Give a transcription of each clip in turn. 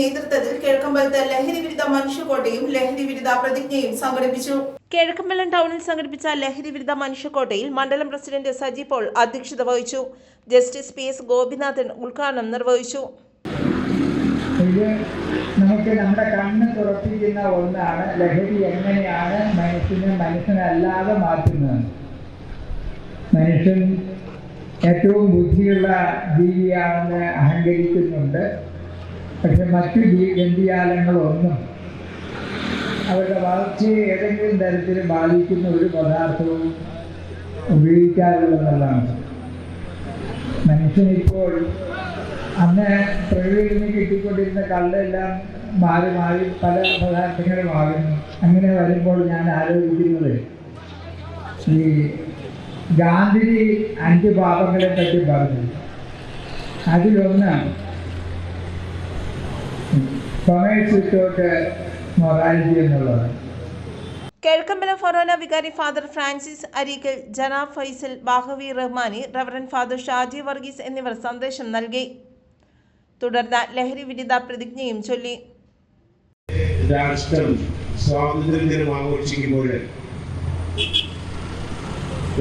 നേതൃത്വത്തിൽ കിഴക്കമ്പലത്ത് ലഹരി വിരുദ്ധ മനുഷ്യക്കോട്ടയും ലഹരി വിരുദ്ധ പ്രതിജ്ഞയും സംഘടിപ്പിച്ചു. കിഴക്കമ്പലം ടൗണിൽ സംഘടിപ്പിച്ച ലഹരി വിരുദ്ധ മനുഷ്യക്കോട്ടയിൽ മണ്ഡലം പ്രസിഡന്റ് സജി പോൾ അധ്യക്ഷത വഹിച്ചു. ജസ്റ്റിസ് പി എസ് ഗോപിനാഥൻ ഉദ്ഘാടനം നിർവഹിച്ചു. ഇത് നമുക്ക് നമ്മുടെ കണ്ണ് തുറപ്പിക്കുന്ന ഒന്നാണ് ലഹരി എങ്ങനെയാണ് മനുഷ്യനെ മനുഷ്യനല്ലാതെ മാറ്റുന്നത്? മനുഷ്യൻ ഏറ്റവും ബുദ്ധിയുള്ള ജീവിയാണെന്ന് അഹങ്കരിക്കുന്നുണ്ട്. പക്ഷെ മറ്റു ജന്തിജാലങ്ങളൊന്നും അവരുടെ വളർച്ചയെ ഏതെങ്കിലും തരത്തിൽ ബാധിക്കുന്ന ഒരു പദാർത്ഥവും ഉപയോഗിക്കാറുള്ളതാണ് മനുഷ്യനിപ്പോൾ അന്ന് പ്രകൃതിയിൽ നിന്ന് കിട്ടിക്കൊണ്ടിരുന്ന കള്ളെല്ലാം മാറി മാറി പല പദാർത്ഥങ്ങളും ആകുന്നു. അങ്ങനെ വരുമ്പോൾ ഞാൻ ആലോചിക്കുന്നത് ഈ ഗാന്ധിജി അഞ്ച് പാപങ്ങളെ പറ്റി പറഞ്ഞു. അതിലൊന്ന് വിത്തോട്ട് മൊറാലിറ്റി എന്നുള്ളതാണ്. കിഴക്കമ്പലം ഫൊറോന വികാരി ഫാദർ ഫ്രാൻസിസ് അരീക്കൽ ജനാബ് ഫൈസൽ ബാഹവി റഹ്മാനി റവറൻ ഫാദർ ഷാജി വർഗീസ് എന്നിവർ സന്ദേശം നൽകി. തുടർന്ന് ലഹരി വിരുദ്ധ പ്രതിജ്ഞയും ചൊല്ലി. രാഷ്ട്രം സ്വാതന്ത്ര്യ ദിനം ആഘോഷിക്കുമ്പോൾ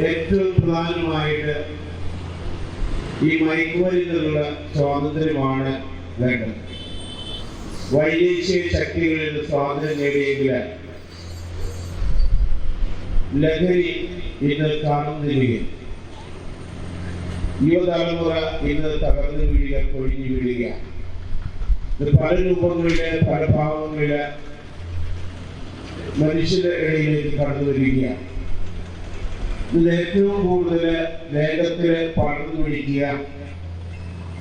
ഏറ്റവും പ്രധാനമായിട്ട് ഈ മയക്കുമരുന്നുള്ള സ്വാതന്ത്ര്യമാണ് വേണ്ടത്. വൈദേശിക ശക്തികളിൽ സ്വാതന്ത്ര്യം നേടിയെങ്കിൽ ലഹരി ഇന്ന് കാണുന്നില്ല? യുവതലമുറ ഇന്ന് തകർന്നു വീഴുക കൊഴിഞ്ഞു വീഴുക. പല രൂപങ്ങളിൽ പല ഭാവങ്ങളിൽ മനുഷ്യരുടെ ഇടയിലേക്ക് കടന്നു വരിക ഇത് ഏറ്റവും കൂടുതൽ വേഗത്തിൽ പടർന്നു പിടിക്കുക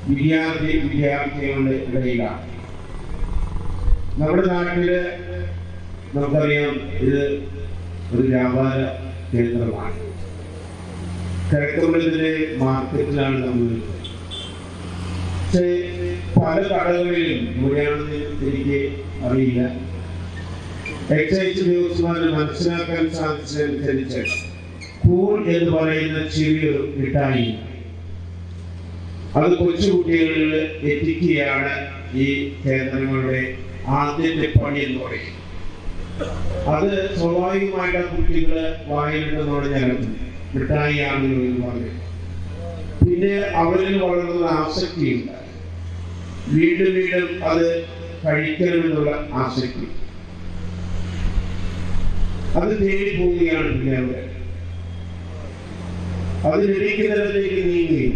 വിദ്യാർത്ഥി വിദ്യാർത്ഥികളുടെ ഇടയിലാണ്. നമ്മുടെ നാട്ടിൽ നമുക്കറിയാം ഇത് ഒരു വ്യാപാര കേന്ദ്രമാണ്. കിഴക്കമ്പലത്തിലെ മാർക്കറ്റിലാണ് നമ്മൾ പക്ഷേ പല കടകളിലും ഇവിടെയാണെന്ന് എനിക്ക് അറിയില്ല. എക്സൈസ് ഉദ്യോഗസ്ഥന്മാരെ മനസ്സിലാക്കാൻ സാധിച്ചതനുസരിച്ച് കൂൾ എന്ന് പറയുന്ന ചെവികൾ മിഠായി അത് കൊച്ചുകുട്ടികളിൽ എത്തിക്കുകയാണ് ഈ കേന്ദ്രങ്ങളുടെ ആദ്യത്തെ പണി എന്ന് പറയും. അത് സ്വാഭാവികമായിട്ട് ആ കുട്ടികൾ വായിലിട്ടെന്നാണ് ഞാൻ മിഠായി ആണെന്ന് പറഞ്ഞു പിന്നെ അവരിൽ വളരുന്ന ആസക്തിയുണ്ട്. വീണ്ടും വീണ്ടും അത് കഴിക്കണമെന്നുള്ള ആസക്തി. അത് തേടി പോവുകയാണ് പിന്നെ അവിടെ ലഭിക്കുന്നതിലേക്ക് നീങ്ങുകയും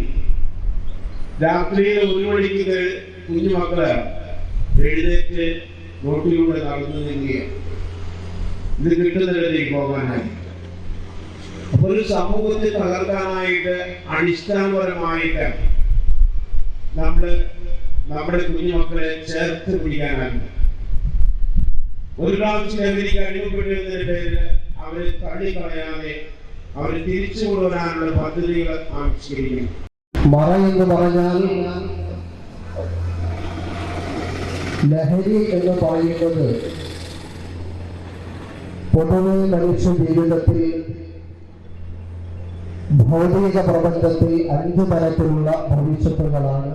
രാത്രിയിൽ ഒരു മണിക്ക് കുഞ്ഞു മക്കൾ എഴുന്നേറ്റ് റോട്ടിലൂടെ നടന്നു നീങ്ങുകയാണ് ഇത് കിട്ടുന്നിടത്തേക്ക് പോകാനായി. അപ്പൊ ഒരു സമൂഹത്തെ തകർക്കാനായിട്ട് അടിസ്ഥാനപരമായിട്ട് നമ്മൾ നമ്മുടെ കുഞ്ഞുമക്കളെ ചേർത്ത് പിടിക്കാനാണ് ഒരു പ്രാവശ്യം ലഹരിക്ക് അടിമപ്പെട്ടതിന്റെ പേരിൽ അവരെ തള്ളിക്കളയാതെ അവരെ തിരിച്ചു കൊണ്ടുവരാനുള്ള പദ്ധതികൾ ആവിഷ്കരിക്കുന്നു. മറ എന്ന് പറഞ്ഞാൽ ലഹരി എന്ന് പറയുന്നത് പൊതുവെ മനുഷ്യ ജീവിതത്തിൽ ഭൗതിക പ്രപഞ്ചത്തിൽ അഞ്ചു തരത്തിലുള്ള ഭവിഷ്യത്തുകളാണ്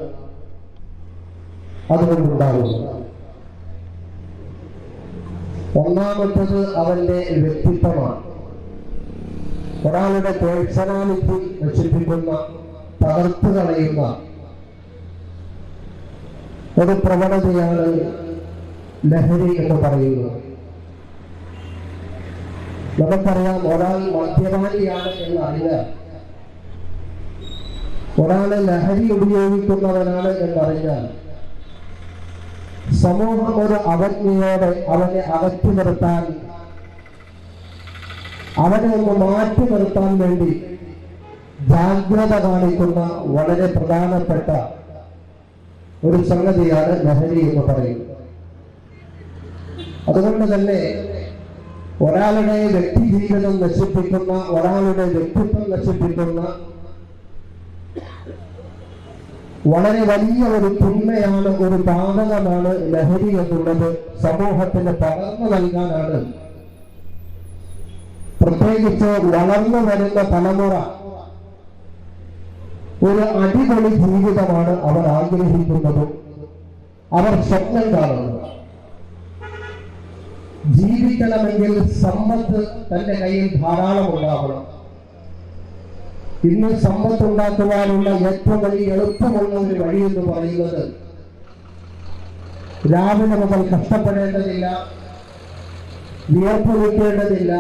അതുകൊണ്ടുണ്ടാകുന്നത്. ഒന്നാമത്തത് അവന്റെ വ്യക്തിത്വമാണ്. ഒരാളുടെ പേഴ്സണാലിറ്റി നശിപ്പിക്കുന്ന തകർത്തു കളയുന്ന ഒരു പ്രവണതയാണ് ലഹരി എന്ന് പറയുന്നത് നമുക്കറിയാം ഒരാൾ മദ്യപാനിയാണ് എന്ന് അറിഞ്ഞാൽ ഒരാളെ ലഹരി ഉപയോഗിക്കുന്നവനാണ് എന്നറിഞ്ഞാൽ സമൂഹം ഒരു അവജ്ഞയോടെ അവനെ അകറ്റി നിർത്താൻ അവനെ ഒന്ന് മാറ്റി നിർത്താൻ വേണ്ടി ജാഗ്രത കാണിക്കുന്ന വളരെ പ്രധാനപ്പെട്ട ഒരു സംഗതിയാണ് ലഹരി എന്ന് പറയുന്നത്. അതുകൊണ്ട് തന്നെ ഒരാളുടെ വ്യക്തി ജീവിതം നശിപ്പിക്കുന്ന ഒരാളുടെ വ്യക്തിത്വം നശിപ്പിക്കുന്ന വളരെ വലിയ ഒരു തിന്മയാണ് ഒരു പാതകമാണ് ലഹരി എന്നുള്ളത് സമൂഹത്തിന് പകർന്നു നൽകാനാണ്. പ്രത്യേകിച്ച് വളർന്നു വരുന്ന തലമുറ ഒരു അടിപൊളി ജീവിതമാണ് അവർ ആഗ്രഹിക്കുന്നത്. അവർ സ്വപ്നം കാണുന്നു ജീവിക്കണമെങ്കിൽ സമ്പത്ത് തന്റെ കയ്യിൽ ധാരാളം ഉണ്ടാവണം. ഇന്ന് സമ്പത്ത് ഉണ്ടാക്കുവാനുള്ള ഏറ്റവും വലിയ എളുപ്പമുള്ള ഒരു വഴി എന്ന് പറയുന്നത് രാവിലെ മുതൽ കഷ്ടപ്പെടേണ്ടതില്ല വിയർപ്പൊഴിക്കേണ്ടതില്ല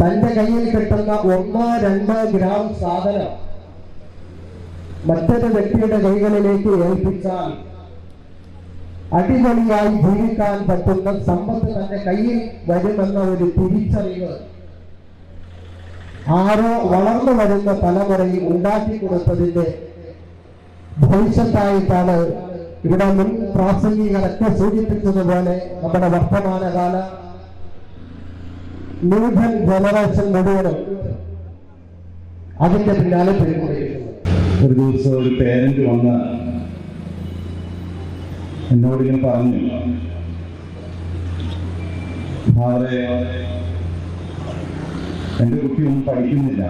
തന്റെ കയ്യിൽ കിട്ടുന്ന ഒന്നോ രണ്ടോ ഗ്രാം സാധനം മറ്റൊരു വ്യക്തിയുടെ കൈകളിലേക്ക് ഏൽപ്പിച്ചാൽ അടിപൊളിയായി ജീവിക്കാൻ പറ്റുന്ന സമ്പത്ത് തന്റെ കയ്യിൽ വരുമെന്ന ഒരു തിരിച്ചറിവ് ആരോ വളർന്നു വരുന്ന തലമുറയിൽ ഉണ്ടാക്കി കൊടുത്തതിന്റെ ഭവിഷ്യത്തായിട്ടാണ് ഇവിടെ മുൻ പ്രാസംഗികരൊക്കെ സൂചിപ്പിച്ചതുപോലെ നമ്മുടെ വർത്തമാനകാല ന്യൂഡൻ ജനറേഷൻ മുഴുവനും അതിന്റെ പിന്നാലെ പോയിക്കൊണ്ടിരിക്കുന്നു ഒരു ദിവസം ഒരു പേരന്റ് വന്ന് എന്നോട് ഇങ്ങനെ പറഞ്ഞു. എന്റെ കുട്ടി ഒന്നും പഠിക്കുന്നില്ല.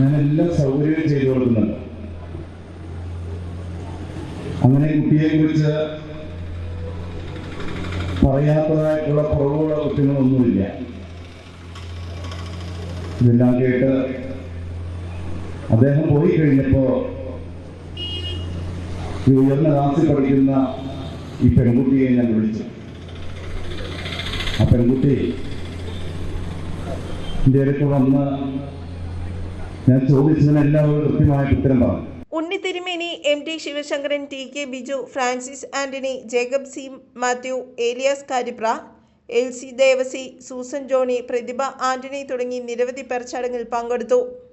ഞാൻ എല്ലാ സൗകര്യവും ചെയ്തു കൊടുക്കുന്നുണ്ട്. അങ്ങനെ കുട്ടിയെ കുറിച്ച് പറയാത്തതായിട്ടുള്ള കുറവുള്ള കുറ്റങ്ങളൊന്നുമില്ല ഇതെല്ലാം കേട്ട് അദ്ദേഹം പോയി കഴിഞ്ഞപ്പോ ഉയർന്ന ക്ലാസ്സിൽ പഠിക്കുന്ന ഈ പെൺകുട്ടിയെ ഞാൻ വിളിച്ചു. ആ പെൺകുട്ടി എന്റെ അടുത്ത് വന്ന് ഞാൻ ചോദിച്ചതിന് എല്ലാവരും കൃത്യമായിട്ട് ഉത്തരം പറഞ്ഞു. Unni Thirumeni M T Sivasankaran T K Biju Francis Antony Jacob C Mathew Elias Karipra L C Devasi Susan Johnny Prathibha Antony തുടങ്ങി നിരവധി പേർ ചടങ്ങിൽ പങ്കെടുത്തു.